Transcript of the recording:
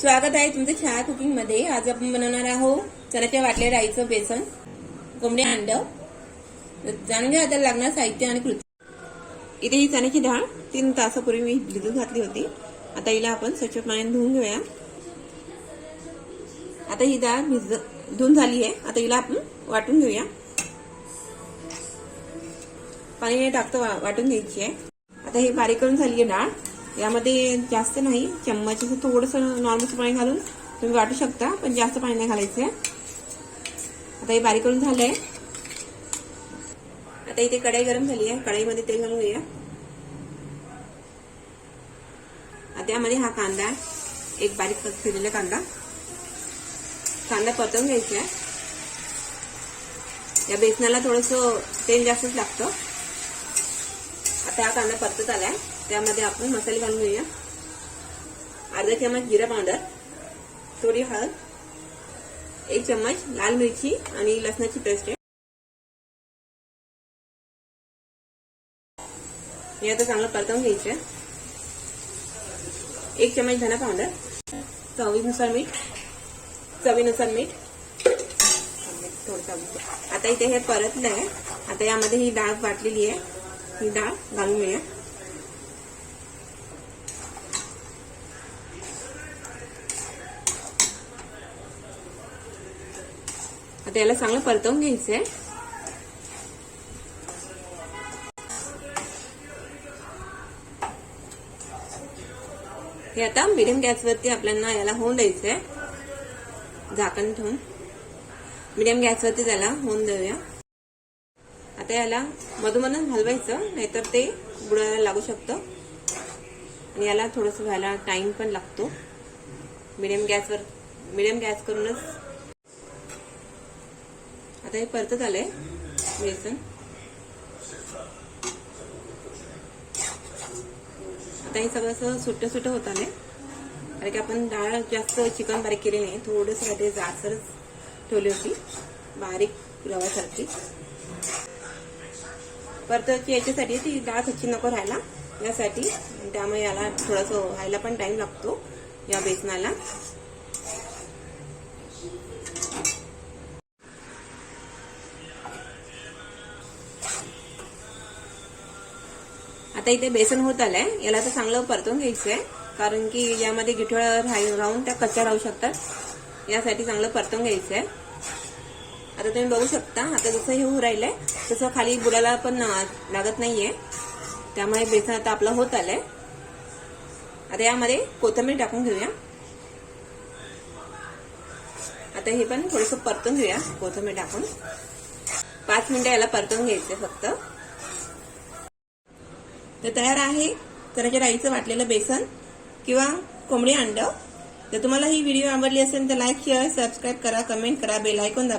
स्वागत आहे तुमचं छाया कुकिंगमध्ये. आज आपण बनवणार आहोत चण्याच्या वाटल्या राईचं बेसन कोंबडी अंड. जाणून घ्या आता लागणार साहित्य आणि कृती. इथे ही चण्याची डाळ तीन तासापूर्वी मी भिजून घातली होती. आता हिला आपण स्वच्छ पाण्याने धुवून घेऊया. आता ही डाळ भिज धुवून झाली आहे. आता हिला आपण वाटून घेऊया. पाणी टाकतं वा- वाटून घ्यायची आहे. आता हे बारीक करून झाली आहे डाळ. यामध्ये जास्त नाही. चम्मच असं थोडंसं नॉर्मल पाणी घालून तुम्ही वाटू शकता पण जास्त पाणी नाही घालायचं. आहे आता हे बारीक करून झालंय. आता इथे कढाई गरम झाली आहे. कढाईमध्ये तेल घालून घेऊया. आता त्यामध्ये हा कांदा एक बारीक फिरलेला कांदा. कांदा परतवून घ्यायचा आहे. या बेसनाला थोडंसं तेल जास्तच लागतं. आता हा कांदा परतत आलाय. त्यामध्ये आपण मसाले घालून घेऊया. अर्धा चम्मच जिरा पावडर थोडी हळद एक चम्मच लाल मिरची आणि लसणाची पेस्ट आहे. हे आता चांगलं परतवून घ्यायचं एक चम्मच धना पावडर चवीनुसार मीठ चवीनुसार मीठ. थोडंसं आता इथे हे परतलंय. आता यामध्ये ही डाळ वाटलेली आहे. ही डाळ घालून घेऊया आता याला चांगलं परतवून घ्यायचंय हे आता मिडियम गॅसवरती आपल्याला याला होऊन द्यायचंय झाकण ठेवून मिडियम गॅसवरती त्याला होऊन देऊया आता याला मधूमधून हलवायचं नाहीतर ते बुडायला लागू शकतं. आणि याला थोडंसं व्हायला टाइम पण लागतो. मिडियम गॅसवर मिडियम गॅस करूनच. आता हे परतत आलंय बेसन. आता हे सगळं असं सुट्ट सुट्ट होत आलंय. कारण की आपण डाळ जास्त चिकन बारीक केली नाही थोडंसं काहीतरी जासरच ठेवली होती. बारीक रव्यासारखी. परत याच्यासाठी ती डाळ कच्ची नको राहायला. यासाठी. त्यामुळे याला थोडंसं व्हायला पण टाइम लागतो या बेसनाला. आता इथे बेसन होत आलंय. याला तर चांगलं परतून घ्यायचंय. कारण की यामध्ये गिठळ राहून त्या कच्च्या राहू शकतात. यासाठी चांगलं परतून घ्यायचंय. आता तुम्ही बघू शकता. आता जसं हे होऊ राहिलंय तसं खाली बुडाला पण लागत नाहीये. त्यामुळे बेसन आता आपलं होत आलंय. आता यामध्ये कोथिंबीर टाकून घेऊया. आता हे पण थोडस परतून घेऊया कोथंबीर टाकून. पाच मिनिटं याला परतून घ्यायचं फक्त. तर तयार आहे चण्याच्या डाळीचं वाटलेलं बेसन किंवा कोंबडी अंड. जर तुम्हाला ही व्हिडिओ आवडली असेल तर लाईक शेअर सबस्क्राईब करा कमेंट करा बेल ऐकून दाबा